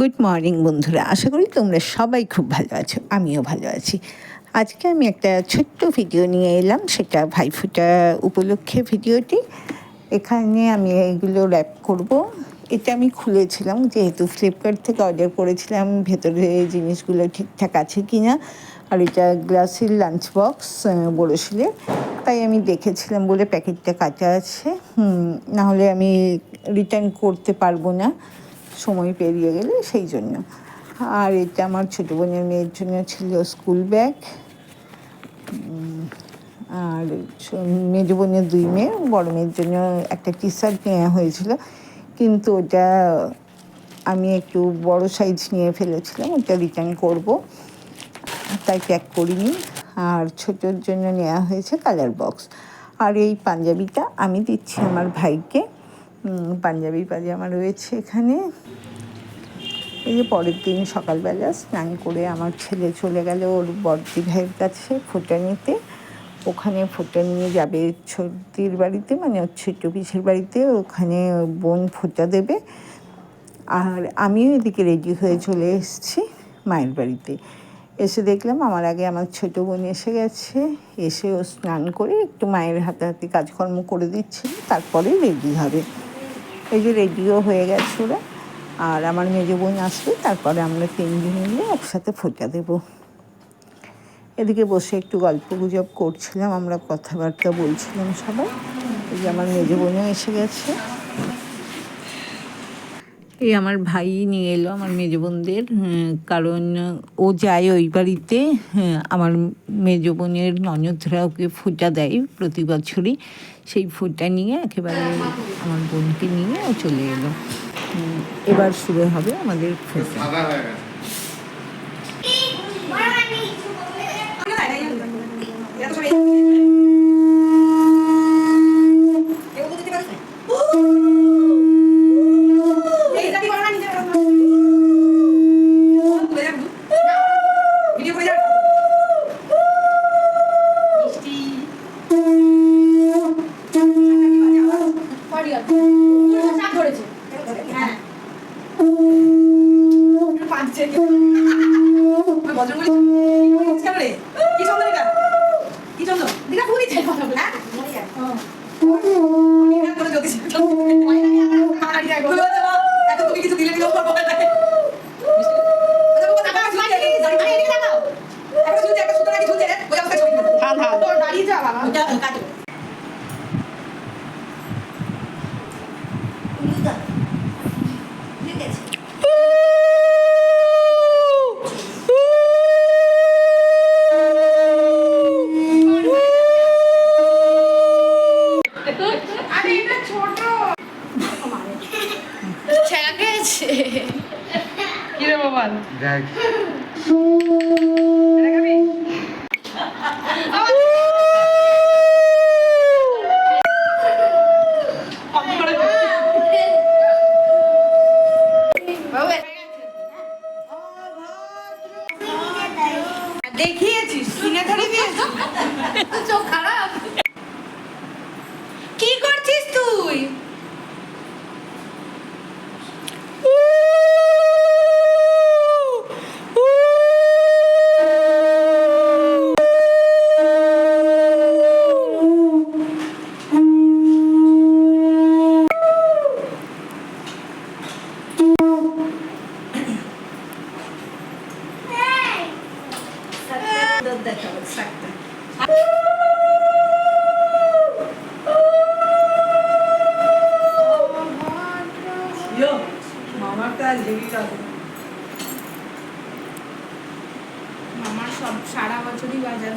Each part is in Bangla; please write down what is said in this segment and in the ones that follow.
গুড মর্নিং বন্ধুরা। আশা করি তোমরা সবাই খুব ভালো আছো আমিও ভালো আছি। আজকে আমি একটা ছোট্ট ভিডিও নিয়ে এলাম সেটা ভাইফোঁটা উপলক্ষে ভিডিওটি এখানে আমি এগুলো র্যাপ করব। এটা আমি খুলেছিলাম যেহেতু ফ্লিপকার্ট থেকে অর্ডার করেছিলাম ভেতরে জিনিসগুলো ঠিকঠাক আছে কি না আর এটা গ্লাসের লাঞ্চ বক্স বড়শিলের তাই আমি দেখেছিলাম বলে প্যাকেটটা কাটা আছে। হুম, না হলে আমি রিটার্ন করতে পারব না। সময় পেরিয়ে গেলে সেই জন্য। আর এটা আমার ছোটো বোনের মেয়ের জন্য ছিল স্কুল ব্যাগ। আর মেজো বোনের দুই মেয়ে, বড় মেয়ের জন্য একটা টি শার্ট নেওয়া হয়েছিল। কিন্তু ওটা আমি একটু বড় সাইজ নিয়ে ফেলেছিলাম, ওটা রিটার্ন করব। তাই প্যাক করিনি। আর ছোটোর জন্য নেওয়া হয়েছে কালার বক্স আর এই পাঞ্জাবিটা আমি দিচ্ছি আমার ভাইকে। পাঞ্জাবি পাজামা রয়েছে এখানে। এই যে পরের দিন সকালবেলা স্নান করে আমার ছেলে চলে গেল ওর বড়দি ভাইয়ের কাছে ফোটা নিতে। ওখানে ফোটা নিয়ে যাবে ছর্দির বাড়িতে মানে ওর ছোট্ট পিসের বাড়িতে। ওখানে বোন ফোটা দেবে। আর আমিও এদিকে রেডি হয়ে চলে এসেছি মায়ের বাড়িতে। এসে দেখলাম আমার আগে আমার ছোট বোন এসে গেছে। এসে ও স্নান করে একটু মায়ের হাতে হাতে কাজকর্ম করে দিচ্ছিল তারপরে রেডি হবে। এই যে রেডিও হয়ে গেছে ওরা। আর আমার মেজো বোন আসবে, তারপরে আমরা তিনজন মিলে একসাথে ফোটা দেব। এদিকে বসে একটু গল্প গুজব করছিলাম, আমরা কথাবার্তা বলছিলাম সবাই। এই যে আমার মেজো বোনও এসে গেছে। এই আমার ভাই নিয়ে এলো আমার মেজ বোনদের। কারণ ও যায় ওই বাড়িতে। হ্যাঁ, আমার মেজ বোনের ননদরা ওকে ফোঁটা দেয় প্রতি বছরই। সেই ফোঁটা নিয়ে একেবারে আমার বোনকে নিয়ে ও চলে এলো। এবার শুরু হবে আমাদের ফোঁটা। Bye. দেখিয়েছিস সিনে ধরে দিয়েছিস চোখ খারাপ। কি করছিস সব সারা বছরই বাজার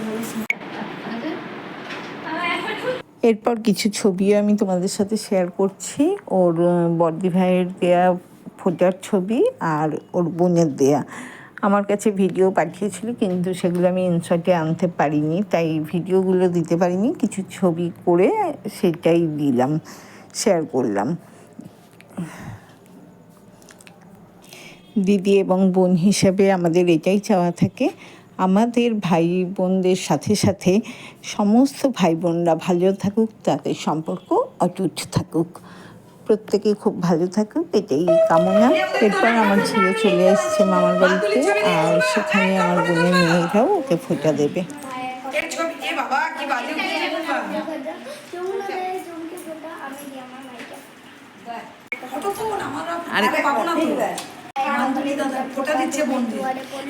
এরপর কিছু ছবিও আমি তোমাদের সাথে শেয়ার করছি। ওর বড়দি ভাইয়ের দেয়া ফোটার ছবি আর ওর বোনের দেয়া। আমার কাছে ভিডিও পাঠিয়েছিল, কিন্তু সেগুলো আমি ইনশর্টে আনতে পারিনি, তাই ভিডিওগুলো দিতে পারিনি। কিছু ছবি করে সেটাই দিলাম শেয়ার করলাম। দিদি এবং বোন হিসেবে আমাদের এটাই চাওয়া থাকে। আমাদের ভাই বোনদের সাথে সাথে সমস্ত ভাই বোনরা ভালো থাকুক তাদের সম্পর্ক অটুট থাকুক। প্রত্যেকেই খুব ভালো থাকুক এটাই কামনা। এরপর আমার ছেলে চলে এসছে মামার বাড়িতে আর সেখানে আমার বোনের মেয়েরাও ওকে ফোঁটা দেবে। আরে পাবো না বান্ধবী দাদা ফোটা দিচ্ছে বন্ধু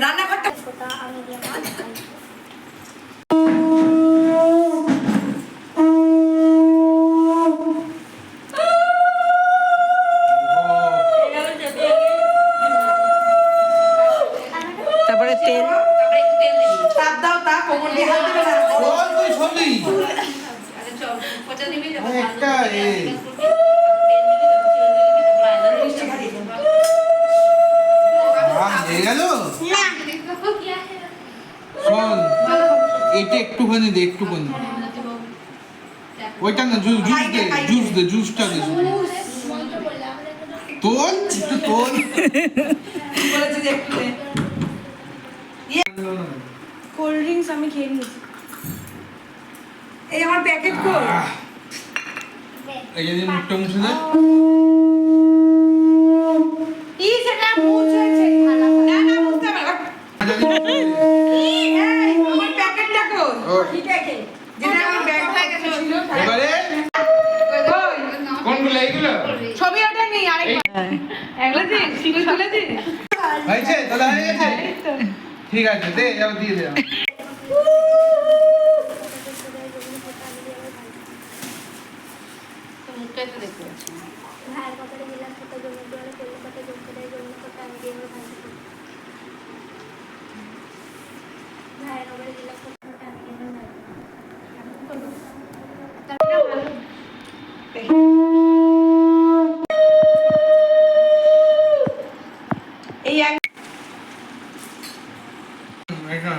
রান্নাঘরটা তারপরে তেল। তাপ দাও তা কোমর দিয়ে হাত দেবে না। বল তুই ছবি একটা এ ভাত হয়ে গেল? শোন এটা একটুখানি দে একটুখানি। ওইটা না জুস জুস দে জুস দে জুসটা দে। তোল তোল। যে। কোল্ড ড্রিঙ্কস আমি খেয়ে নিয়েছি। এই আমার প্যাকেট আহ, এই যদি মুখটা মুছে দে। ই সেটা মুছ কোনগুলো এইগুলো ছবি ওটা নেই হয়েছে হয়ে গেছে ঠিক আছে দে এবার দিয়ে দে ভাইয়ের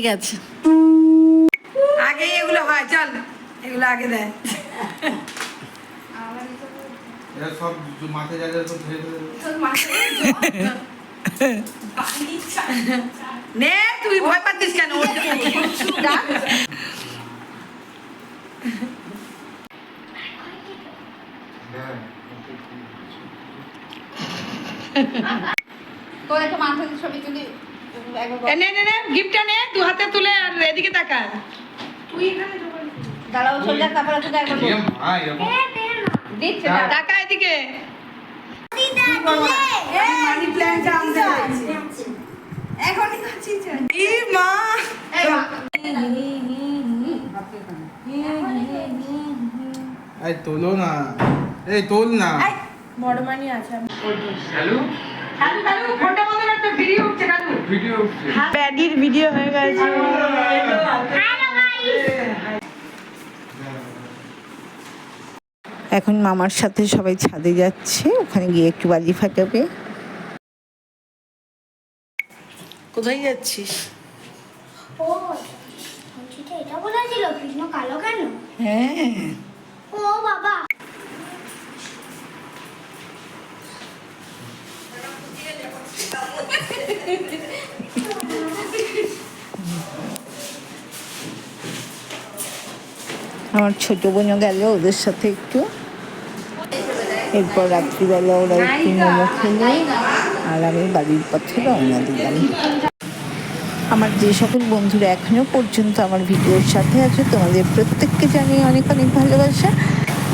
ঠিক আছে। আগে এগুলো হয় চল। এগুলো আগে দেয়। সব মাথায় যা যা সব ধরে ধরে নে তুই ভয় পাচ্ছিস কেন? তোর একটা নে নে নে গিফটটা নে দু হাতে তুলে আর এদিকে তাকা। দাঁড়াও চলে তারপরে তুই একবার এ মা এরকম। দিচ্ছে দাঁড়া। দাঁড়া। তাকা এদিকে। মানি প্ল্যান্টটা আনতে এখনই খাচ্ছি ই মা। এই মা। এই তোলো না। এই তোল না। বড় মানি আছে। হ্যালো ফোনটা বন্ধ রাখতে ভিডিও। ভিডিও ব্যাডির ভিডিও হয়ে গেছে। এখন মামার সাথে সবাই ছাদে যাচ্ছে ওখানে গিয়ে একটু বাজি ফাটাবে। কোথায় যাচ্ছিস? ও এটা বলেছিল কৃষ্ণ কালো কেন? হ্যাঁ। ও বাবা। আমার ছোট বোনও গেল ওদের সাথে একটু। এরপর রাত্রিবেলা ওরা একটু মোমো খেলো আর আমি বাড়ির পথে রওনা দিলাম। আমার যে সকল বন্ধুরা এখনও পর্যন্ত আমার ভিডিওর সাথে আছে তোমাদের প্রত্যেককে জানিয়ে অনেক অনেক ভালোবাসা।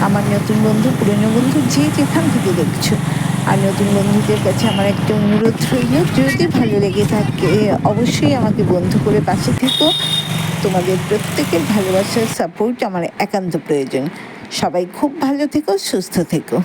আমার নতুন বন্ধু পুরনো বন্ধু যে যেখান থেকে দেখছ আর নতুন বন্ধুদের কাছে আমার একটা অনুরোধ রইল, যদি ভালো লেগে থাকে, অবশ্যই আমাকে বন্ধু করে পাশে থেকো। তোমাদের প্রত্যেকের ভালোবাসার সাপোর্ট আমার একান্ত প্রয়োজন। সবাই খুব ভালো থেকো, সুস্থ থেকো।